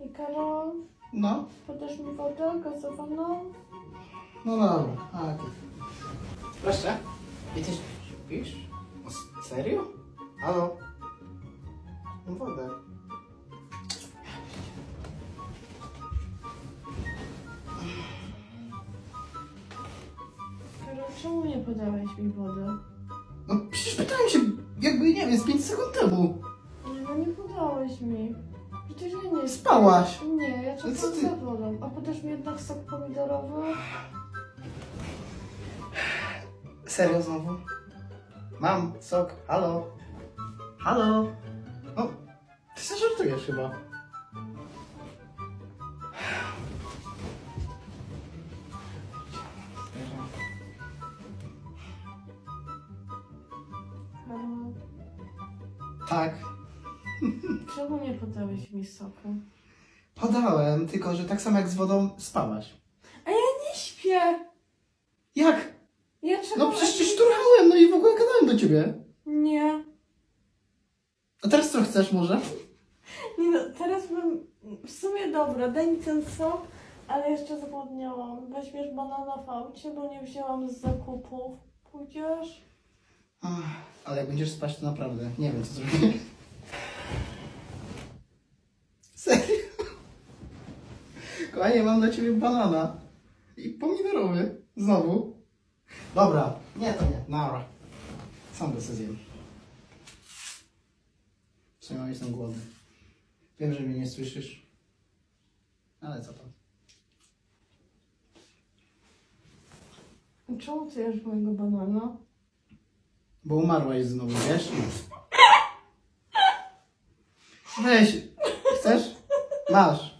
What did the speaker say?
I Karol, No, podasz mi wodę gazowaną? no dobra. A, ty. Proszę. I ty śpisz? O, serio? Halo? Mam wodę. Karol, czemu nie podałeś mi wody? No przecież pytałem się, jakby, nie wiem, z 5 sekund temu. Nie, no nie podałeś mi. Przecież ja nie Spałaś. Nie, ja No czekam co ty? wodą. A podasz mi jednak sok pomidorowy? Serio znowu? Mam sok, halo? Halo? No, ty się żartujesz chyba. Karol, Tak, czemu nie podałeś mi soku? podałem, tylko że tak samo jak z wodą spałaś. A ja nie śpię! Jak? Ja czekam... No przecież aż cię szturchałem, no i w ogóle gadałem do ciebie. Nie. A teraz co chcesz może? Nie no, teraz bym... W sumie dobra, daj mi ten sok, ale jeszcze zapomniałam. Weźmiesz banana w aucie, bo nie wzięłam z zakupów. Pójdziesz? Ach, ale jak będziesz spać, to naprawdę nie wiem co zrobię. Serio? Kochanie, mam dla ciebie banana. I pomidorowy. Znowu. Dobra. Nie, to nie. Nara. Sam to sobie zjem. W sumie jestem głodny. Wiem, że mnie nie słyszysz. Ale co tam? Czemu ty jesz mojego banana? Bo umarłaś znowu, wiesz? Weź. Chcesz? Masz.